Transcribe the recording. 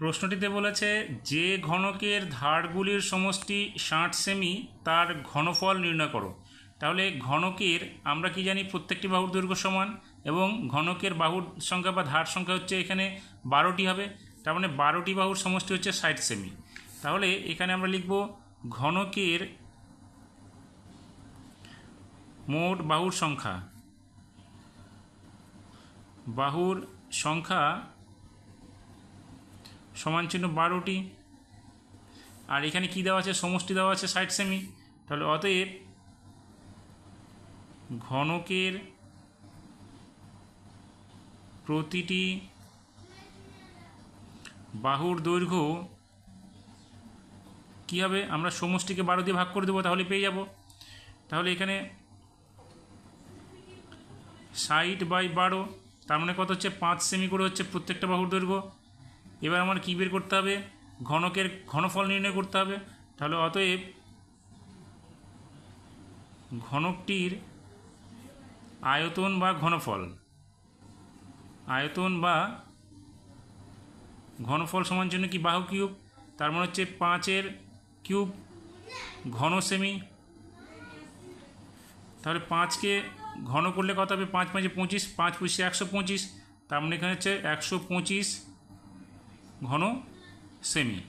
প্রশ্নটিতে বলেছে, যে ঘনকের ধারগুলির সমষ্টি ষাট সেমি, তার ঘনফল নির্ণয় করো। তাহলে ঘনকের আমরা কি জানি প্রত্যেকটি বাহুর দৈর্ঘ্য সমান এবং ঘনকের বাহুর সংখ্যা বা ধার সংখ্যা হচ্ছে এখানে বারোটি হবে, তার মানে বারোটি বাহুর সমষ্টি হচ্ছে ষাট সেমি। তাহলে এখানে আমরা লিখব, ঘনকের মোট বাহুর সংখ্যা। বাহুর সংখ্যা সমান চিহ্ন বারোটি। আর এখানে কি দেওয়া আছে? সমষ্টি দেওয়া আছে ষাট সেমি। তাহলে অতএব ঘনকের প্রতিটি বাহুর দৈর্ঘ্য কী হবে? আমরা সমষ্টিকে বারো দিয়ে ভাগ করে দেবো, তাহলে পেয়ে যাব। তাহলে এখানে ষাট বাই বারো, তার মানে কত হচ্ছে? পাঁচ সেমি করে হচ্ছে প্রত্যেকটা বাহুর দৈর্ঘ্য। এবার আমার কী বের করতে হবে? ঘনকের ঘনফল নির্ণয় করতে হবে। তাহলে অতএব ঘনকটির আয়তন বা ঘনফল, আয়তন বা ঘনফল সমান জন্য কি বাহু কিউব? তার মানে হচ্ছে পাঁচের কিউব ঘন সেমি। তাহলে পাঁচকে ঘন করলে কত হবে? পাঁচ পাঁচে পঁচিশ, পাঁচ পঁচিশে একশো পঁচিশ। তার মানে এখানে হচ্ছে একশো পঁচিশ ঘন সেমি।